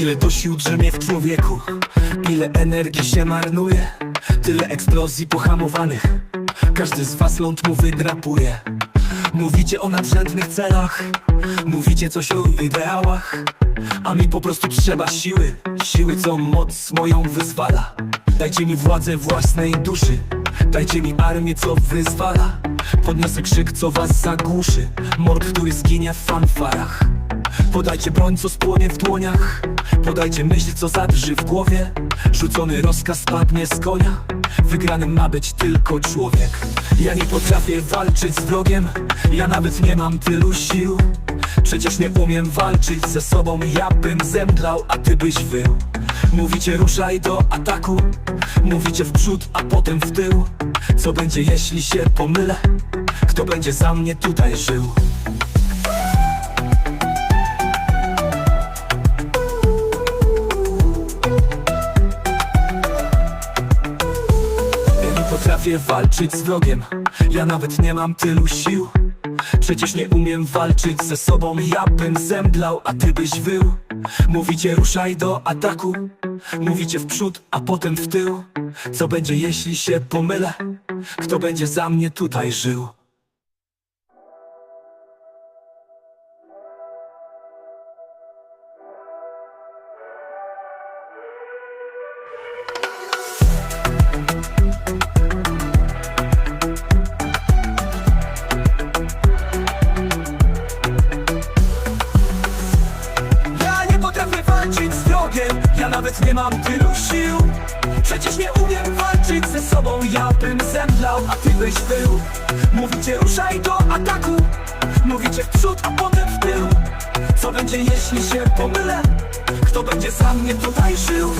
Ile to sił drzemie w człowieku? Ile energii się marnuje? Tyle eksplozji pohamowanych. Każdy z was ląd mu wydrapuje. Mówicie o nadrzędnych celach. Mówicie coś o ideałach. A mi po prostu trzeba siły. Siły, co moc moją wyzwala. Dajcie mi władzę własnej duszy. Dajcie mi armię, co wyzwala. Podniosę krzyk, co was zagłuszy. Mord, który zginie w fanfarach Podajcie broń, co spłonie w dłoniach. Podajcie myśl, co zadrży w głowie. Rzucony rozkaz spadnie z konia. Wygranym ma być tylko człowiek. Ja nie potrafię walczyć z wrogiem. Ja nawet nie mam tylu sił. Przecież nie umiem walczyć ze sobą. Ja bym zemdlał, a ty byś wył. Mówicie ruszaj do ataku. Mówicie w przód, a potem w tył. Co będzie jeśli się pomylę? Kto będzie za mnie tutaj żył? Potrafię walczyć z wrogiem. Ja nawet nie mam tylu sił. Przecież nie umiem walczyć ze sobą. Ja bym zemdlał, a ty byś wył. Mówicie ruszaj do ataku. Mówicie w przód, a potem w tył. Co będzie jeśli się pomylę? Kto będzie za mnie tutaj żył? Ja nawet nie mam tylu sił Przecież nie umiem walczyć ze sobą Ja bym zemdlał, a ty byś był Mówicie ruszaj do ataku Mówicie w przód, a potem w tył Co będzie jeśli się pomylę? Kto będzie za mnie tutaj żył?